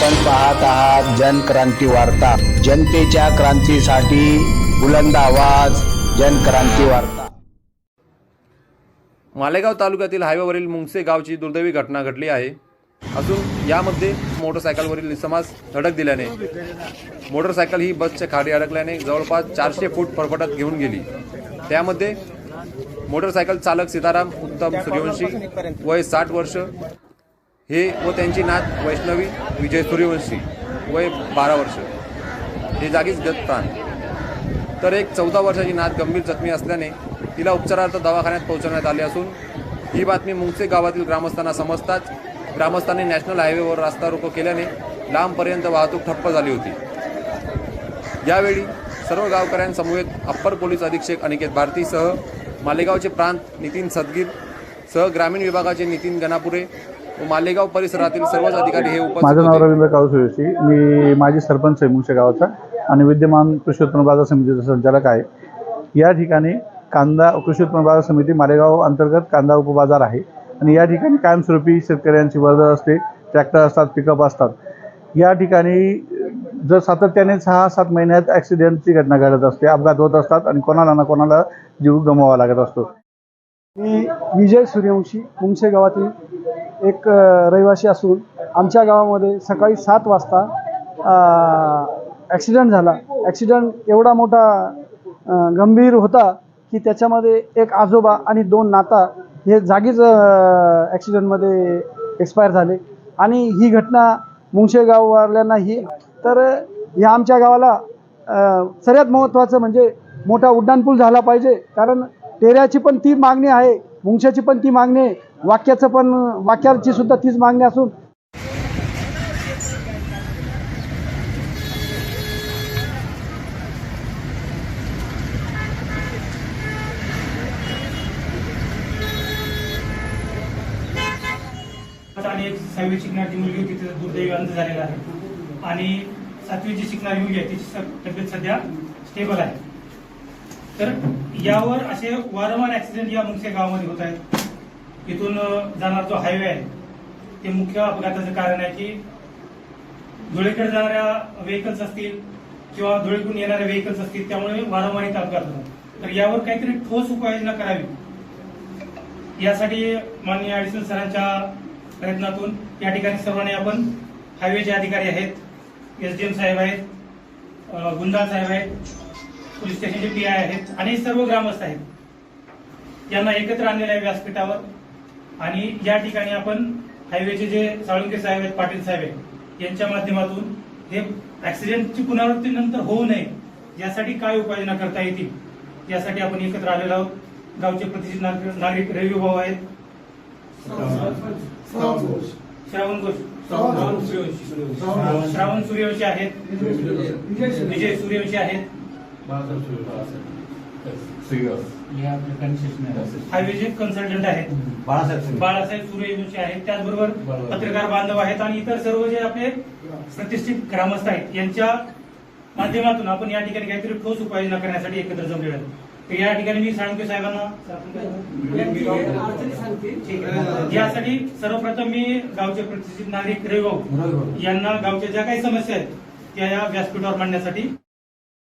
आपण पाहत आहात जनक्रांती वार्ता. जनतेच्या क्रांतीसाठी बुलंद आवाज जनक्रांती वार्ता. मालेगाव तालुक्यातील हायवेवरील मुंगसे गावची दुर्दैवी घटना घडली आहे. असून यामध्ये मोटरसायकलवरील निसमास धडक दिल्याने. मोटरसायकल ही बसच्या खाली अडकल्याने जवळपास चारशे फूट फरफटत घेऊन गेली. त्यामध्ये मोटरसायकल चालक सीताराम उत्तम सूर्यवंशी वय साठ वर्ष हे व त्यांची नात वैष्णवी विजय सूर्यवंशी वय बारा वर्ष. हे जागीच गत प्राण तर एक चौदा वर्षाची नात गंभीर जखमी असल्याने तिला उपचारार्थ दवाखान्यात पोहोचवण्यात आले असून ही बातमी मुंगसे गावातील ग्रामस्थांना समजताच ग्रामस्थांनी नॅशनल हायवेवर रास्ता रोको केल्याने लांबपर्यंत वाहतूक ठप्प झाली होती. यावेळी सर्व गावकऱ्यांसमवेत अप्पर पोलीस अधीक्षक अनिकेत भारतीसह मालेगावचे प्रांत नितीन सदगीर सह ग्रामीण विभागाचे नितीन गणापुरे मालेगाव परिसरातील सर्वच अधिकारी हे उपस्थित माझं नाव रवींद्र काळुसुरेशी मी माजी सरपंच आहे मुंगशे गावाचा आणि विद्यमान कृषी उत्पन्न बाजार समितीचा संचालक आहे. या ठिकाणी कांदा कृषी उत्पन्न बाजार समिती मालेगाव अंतर्गत कांदा उपबाजार आहे आणि या ठिकाणी कायमस्वरूपी शेतकऱ्यांची वर्दळ असते ट्रॅक्टर असतात पिकअप असतात. या ठिकाणी जर सातत्याने सहा सात महिन्यात ॲक्सिडेंटची घटना घडत असते अपघात होत असतात आणि कोणाला ना कोणाला जीव गमवावा लागत असतो. मी विजय सूर्यवंशी मुंगसे गावातील एक रहिवासी असून आमच्या गावामध्ये सकाळी सात वाजता ॲक्सिडेंट झाला. ॲक्सिडंट एवढा मोठा गंभीर होता की त्याच्यामध्ये एक आजोबा आणि दोन नाता हे जागीच ॲक्सिडंटमध्ये एक्सपायर झाले. आणि ही घटना मुंगसे गाववाल्यांना ही तर या आमच्या गावाला सगळ्यात सर्वात महत्त्वाचं म्हणजे मोठा उड्डाणपूल झाला पाहिजे. कारण टेऱ्याची पण ती मागणी आहे मुंगशाची पण ती मागणी आहे वाक्याचं पण वाक्याची सुद्धा तीच मागणी असून. आणि एक सहावी शिकणारी मुलगी होती तिचा दुर्दैवी अंत झालेला आहे. आणि सातवी जी शिकणारी मुलगी आहे तिची तब्येत सध्या स्टेबल आहे. तर यावर असे वारंवार ऍक्सिडेंट या मुख्य गावामध्ये होत आहेत. इथून जाणार जो हायवे आहे ते मुख्य अपघाताचं कारण आहे की धुळेकडे जाणाऱ्या व्हेकल्स असतील किंवा धुळेकडून येणाऱ्या व्हेकल्स असतील त्यामुळे वारंवार इथे अपघात होतात तर यावर काहीतरी ठोस उपाययोजना करावी. यासाठी माननीय ऍडिशनल सरांच्या प्रयत्नातून या ठिकाणी सर्वांनी आपण हायवेचे अधिकारी आहेत एसडीएम साहेब आहेत अ, साहेब आहेत पोलीस स्टेशनचे पी आय आहेत आणि सर्व ग्रामस्थ आहेत. यांना एकत्र आणलेलं आहे व्यासपीठावर. आणि या ठिकाणी आपण हायवेचे जे साळुंके साहेब आहेत पाटील साहेब आहेत यांच्या माध्यमातून हे ऍक्सिडेंटची पुनरावृत्ती नंतर होऊ नये यासाठी काय उपाययोजना करता येतील यासाठी आपण एकत्र आलेलो आहोत. गावचे प्रतिष्ठित नागरिक नागरिक रवी भाऊ आहेत. श्रावण घोष. श्रावण सूर्यवंशी आहेत. विजय सूर्यवंशी आहेत. हायवेचे कन्सल्टंट आहेत. बाळासाहेब सूर्यवंशी आहेत. त्याचबरोबर पत्रकार बांधव आहेत आणि इतर सर्व जे आपले प्रतिष्ठित ग्रामस्थ आहेत यांच्या माध्यमातून आपण या ठिकाणी काहीतरी ठोस उपाययोजना करण्यासाठी एकत्र जमलेलो आहोत. तर या ठिकाणी मी साळुंके साहेबांना. यासाठी सर्वप्रथम मी गावचे प्रतिष्ठित नागरिक रविभाऊ यांना गावच्या ज्या काही समस्या आहेत त्या या व्यासपीठावर मांडण्यासाठी